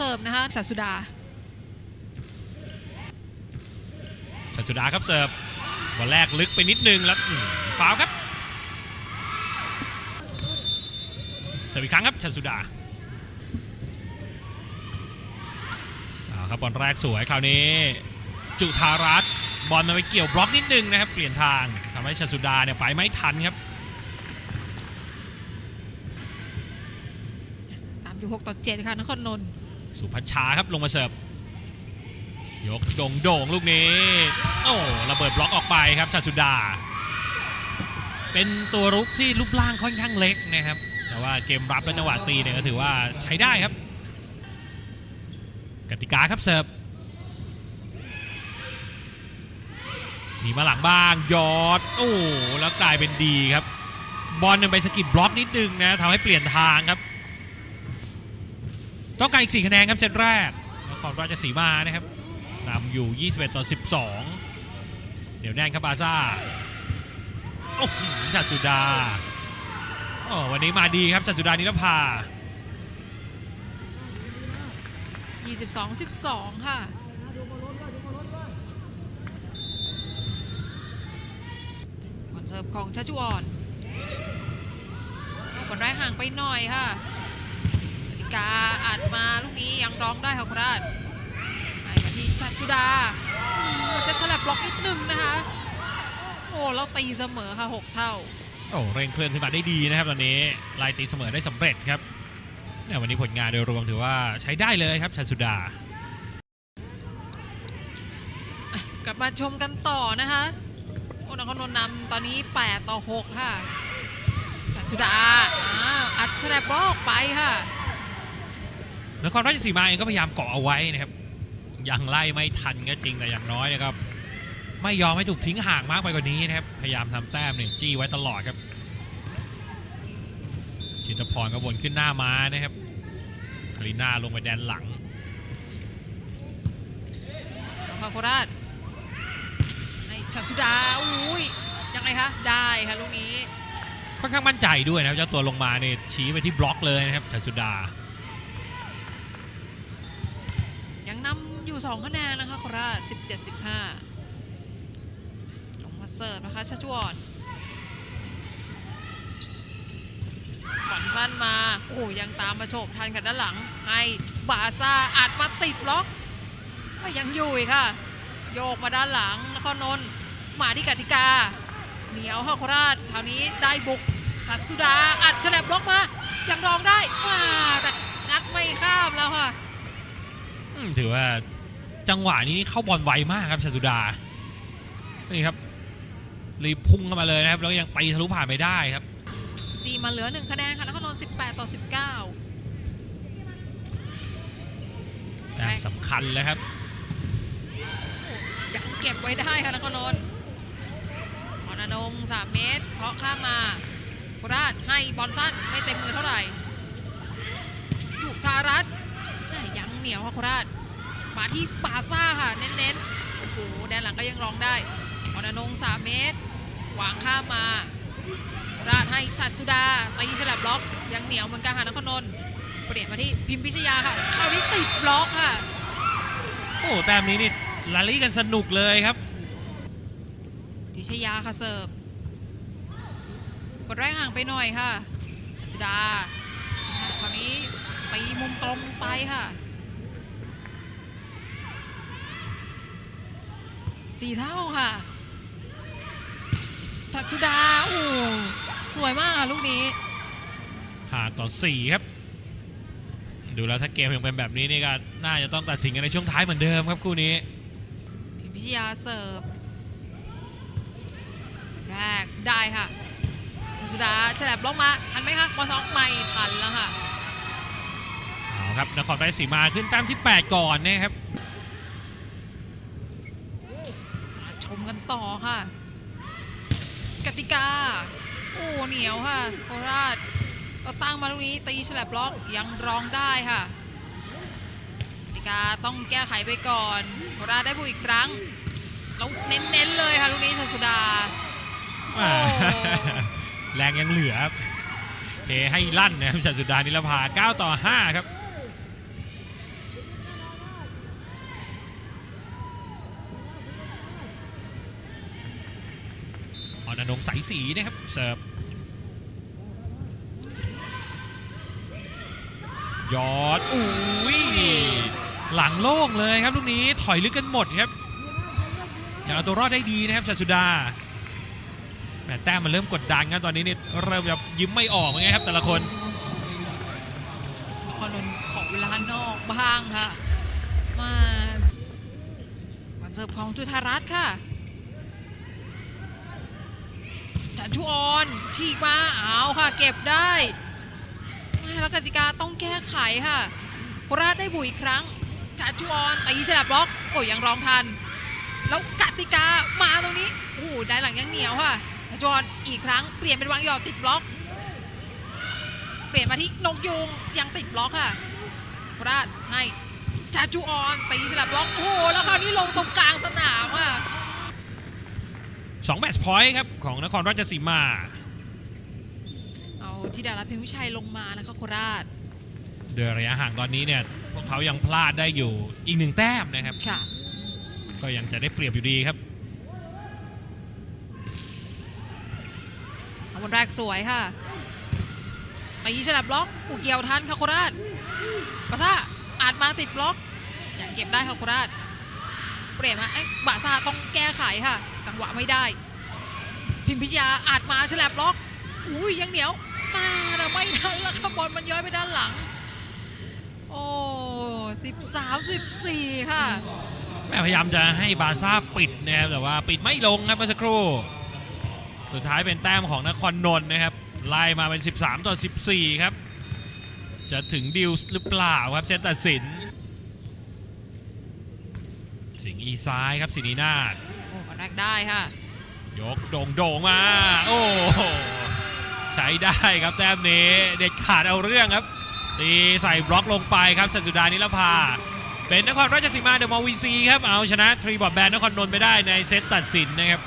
เสิร์ฟนะคะสัตสุดาชันสุดาครับเสิร์ฟบอลแรกลึกไปนิดนึงแล้วอืมฟาวล์ครับเสิร์ฟอีกครั้งครับชันสุดาเอาครับบอลแรกสวยคราวนี้ จุธารัตน์บอลมันไปเกี่ยวบล็อกนิดนึงนะครับ เปลี่ยนทางทำให้ชันสุดาเนี่ยไปไม่ทันครับตามอยู่ 6 ต่อ 7 ค่ะนครนนท์ สุพัชชาครับลงมาเสิร์ฟยกโด่งโด่งลูกนี้ โอ้ระเบิดบล็อกออกไปครับชาสุดา เป็นตัวรุกที่รูปร่างค่อนข้างเล็กนะครับ แต่ว่าเกมรับและจังหวะตีเนี่ยก็ถือว่าใช้ได้ครับ กติกาครับเสิร์ฟมีมาหลังบ้างยอด โอ้แล้วกลายเป็นดีครับ บอลเนี่ยไปสกิดบล็อกนิดนึงนะทำให้เปลี่ยนทางครับ ต้องการอีก 4 คะแนนครับเซตแรกนครราชสีมานะครับนำอยู่ 21 ต่อ 12 เดี๋ยวแน่นครับบาซ่าโอ้โหชัดสุดาโอ้วันนี้มาดีครับชัดสุดานิรภา22 12 ค่ะ บอลเสิร์ฟของชัชวอนบอลไร้ห่างไปหน่อยค่ะ กติกาอัดมาลูกนี้ยังร้องได้ค่ะโคราชไปมาที่ชัดสุดาอืมมันจะฉลับบล็อกนิดนึงนะคะ โอ้แล้วตีเสมอค่ะ6เท่า โอ้เร่งเคลื่อนขึ้นมาได้ดีนะครับตอนนี้ไล่ตีเสมอได้สำเร็จครับเนี่ยวันนี้ผลงานโดยรวมถือว่าใช้ได้เลยครับชัดสุดากลับมาชมกันต่อนะคะโอ้นครนนท์นำตอนนี้ 8 ต่อ 6 ค่ะจัดสุดาอ้าวอัดแฉลบบล็อกออกไปค่ะ นครราชสีมาเองก็พยายามเกาะเอาไว้นะครับยังไล่ไม่ทันก็จริงแต่อย่างน้อยนะครับ ไม่ยอมให้ถูกทิ้งห่างมากไปกว่านี้นะครับ พยายามทำแต้มเนี่ยจี้ไว้ตลอดครับชิตพรก็วนขึ้นหน้าม้านะครับคาริน่าลงไปแดนหลังพาโคราชให้จัดสุดาอุ้ยยังไงคะได้ค่ะลูกนี้ค่อนข้างมั่นใจด้วยนะครับเจ้าตัวลงมาเนี่ยชี้ไปที่บล็อกเลยนะครับชัยสุดา 12คะแนนนะคะโคราช17 15 ลงมาเสิร์ฟนะคะชัชวอนบอลสั้นมา โอ้โยังตามมาโฉบทันกันด้านหลัง ให้บาซ่าอัดมาติดล็อกก็ยังอยู่ค่ะ โยกมาด้านหลังนครนนท์มาที่กติกา เหนียวฮาโคราชคราวนี้ได้บุกชัดสุดาอัดฉลบล็อกมายังรองได้แต่งัดไม่ข้ามแล้วค่ะถือว่า จังหวะนี้นี่เข้าบอลไวมากครับชัยสุดา นี่ครับรีบพุ่งเข้ามาเลยนะครับ แล้วก็ยังตีทะลุผ่านไปได้ครับ จีมาเหลือ 1 คะแนนค่ะนครนนท์18 ต่อ 19แต้มสำคัญเลยครับยังเก็บไว้ได้ค่ะนครนนท์ออนอนงสามเมตร เพาะข้ามมาโคราชให้บอลสั้นไม่เต็มมือเท่าไหร่จุธารัตน์แม่ยังเหนียวค่ะโคราช มาที่บาซ่าค่ะเน้นๆโอ้โหแดนหลังก็ยังร้องได้ออนอนงสามเมตรวางข้ามมาโคราชให้ชัดสุดาตีฉลับบล็อกยังเหนียวเหมือนกันค่ะนครนนท์เปลี่ยนมาที่พิมพิชยาค่ะคราวนี้ติดบล็อกค่ะ โอ้แต้มนี้นี่ลาลี่กันสนุกเลยครับทิชยาค่ะเสิร์ฟบดแรกห่างไปหน่อยค่ะชัสุดาคราวนี้ตีมุมตรงไปค่ะ สี่เท่าค่ะชัสุดาโอ้สวยมากค่ะลูกนี้ห่างต่อ4ครับ ดูแล้วถ้าเกมยังเป็นแบบนี้นี่ก็น่าจะต้องตัดสินกันในช่วงท้ายเหมือนเดิมครับคู่นี้พิมพิชยาเสิร์ฟแรกได้ค่ะชัสุดาฉลับล็อกมาทันไหมคะบอลสองไม่ทันแล้วค่ะเอาครับนครราชสีมาขึ้นแต้มที่ 8 ก่อนนะครับ มาชมกัน ต่อค่ะ กติกา โอ้เหนียวค่ะโคราชเราตั้งมาลูกนี้ตีฉลับล็อกยังร้องได้ค่ะกติกาต้องแก้ไขไปก่อนโคราชได้บุกอีกครั้งแล้วเน้นๆเลยค่ะลูกนี้ชันสุดาแรงยังเหลือครับเทให้ลั่นนะครับจัดสุดานิรภา9ต่อ5ครับ อนอนงใสายสีนะครับเสิร์ฟยอดอุ้ยหลังโล่งเลยครับลูกนี้ถอยลึกกันหมดครับยังเอาตัวรอดได้ดีนะครับชัดสุดาแหมแต้มมันเริ่มกดดันครับตอนนี้เนี่ยเริ่มแบบยิ้มไม่ออกเหมือนกันครับ แต่ละคนครนนขอเวลานอกบ้างค่ะมาวันเสิร์ฟของจุธารัตน์ค่ะจัน ชุออนฉีกมาเอาค่ะ เก็บได้แล้วกติกาต้องแก้ไขค่ะโคราชได้บุยอีกครั้งจันชุออนตีฉลับบล็อกโอ้ยังร้องทัน แล้วกติกามาตรงนี้โอ้โหได้หลังยังเหนียวค่ะจันชุออนอีกครั้งเปลี่ยนเป็นวางหยอดติดบล็อก เปลี่ยนมาที่นกยูงยังติดบล็อกค่ะโคราชให้จาจูออนตีฉลับบล็อกโอ้โหแล้วคราวนี้ลงตรงกลางสนามค่ะ 2แมตช์พอยต์ครับ ของนครราชสีมา เอาธิดารัตน์เพ็งวิชัยลงมานะคะโคราชโดยระยะห่างตอนนี้เนี่ยพวกเขายังพลาดได้อยู่อีกหนึ่งแต้มนะครับ ค่ะก็ยังจะได้เปรียบอยู่ดีครับ เอาบนแรกสวยค่ะตีฉลับบล็อกปูเกี่ยวทันค่ะโคราชบาซ่าอาจมาติดบล็อก อย่างเก็บได้ค่ะโคราช เปลี่ยนมาเอ๊ะบาซ่าต้องแก้ไขค่ะ จังหวะไม่ได้ พิมพิชยาอาจมาฉลับล็อก อุ้ยยังเหนียวน่าจะไม่ทันแล้วค่ะบอลมันย้อยไปด้านหลัง โอ้สิบสามสิบสี่ค่ะ แม่พยายามจะให้บาซ่าปิดนะครับแต่ว่าปิดไม่ลงครับเมื่อสักครู่ สุดท้ายเป็นแต้มของนครนนท์นะครับไล่มาเป็น 13 ต่อ 14 ครับ จะถึงดิวหรือเปล่าครับเซตตัดสิน สิงอีซ้ายครับสินีนาฏ แรกได้ค่ะ ยกโด่งโด่งๆมา โอ้โหใช้ได้ครับแต้มนี้เด็ดขาดเอาเรื่องครับ ตีใส่บล็อกลงไปครับสันสุดานิลภาเป็นนครราชสีมาเดอะมอลวีซีครับ เอาชนะทรีบอร์ดแบนนครนนท์ไปได้ในเซตตัดสินนะครับ